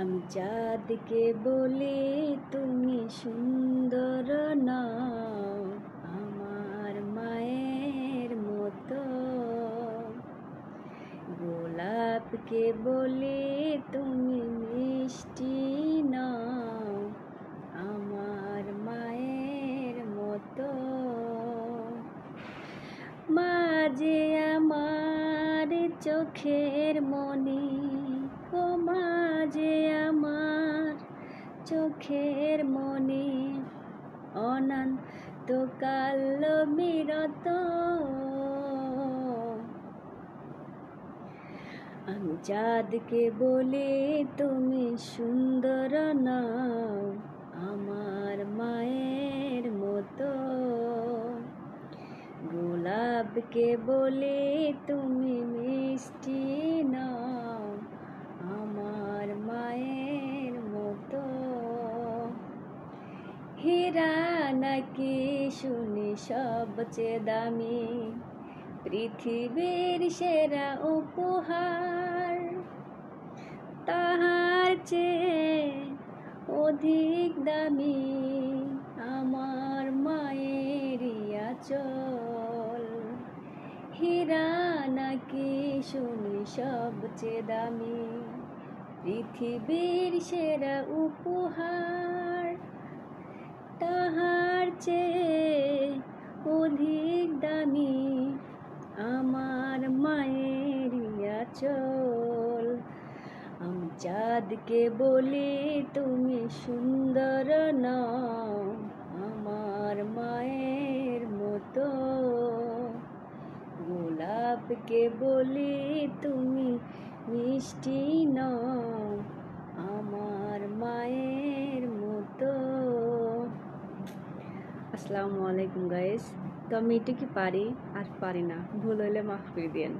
আমি চাঁদকে বলি, তুমি সুন্দর নাও, আমার মায়ের মতো। গোলাপকে বলি, তুমি মিষ্টি নাও, আমার মায়ের মতো। মাঝে আমার চোখের মনি চোখের মনি অনন্ত কাল বিরত। আমি চাঁদকে বলি তুমি সুন্দর নাও, আমার মায়ের মতো। গোলাপকে বলে তুমি মিষ্টি নাও হীরা নাকি শুনি সবচেয়ে দামি? পৃথিবীর সেরা উপহার তাহার চেয়ে অধিক দামি। আমার মায়ের চল হীরা নাকি শুনি সবচেয়ে দামি? পৃথিবীর সেরা উপহার তাহার চেয়ে অধিক দামি আমার মায়ের চল আমি চাঁদকে বলি, তুমি সুন্দর নাও আমার মায়ের মতো। গোলাপকে বলি, তুমি মিষ্টি নাও আসসালামু আলাইকুম গাইস তো আমি এটা কি পারি? আর পারি না। ভুল হইলে মাফ করে দিয়েন।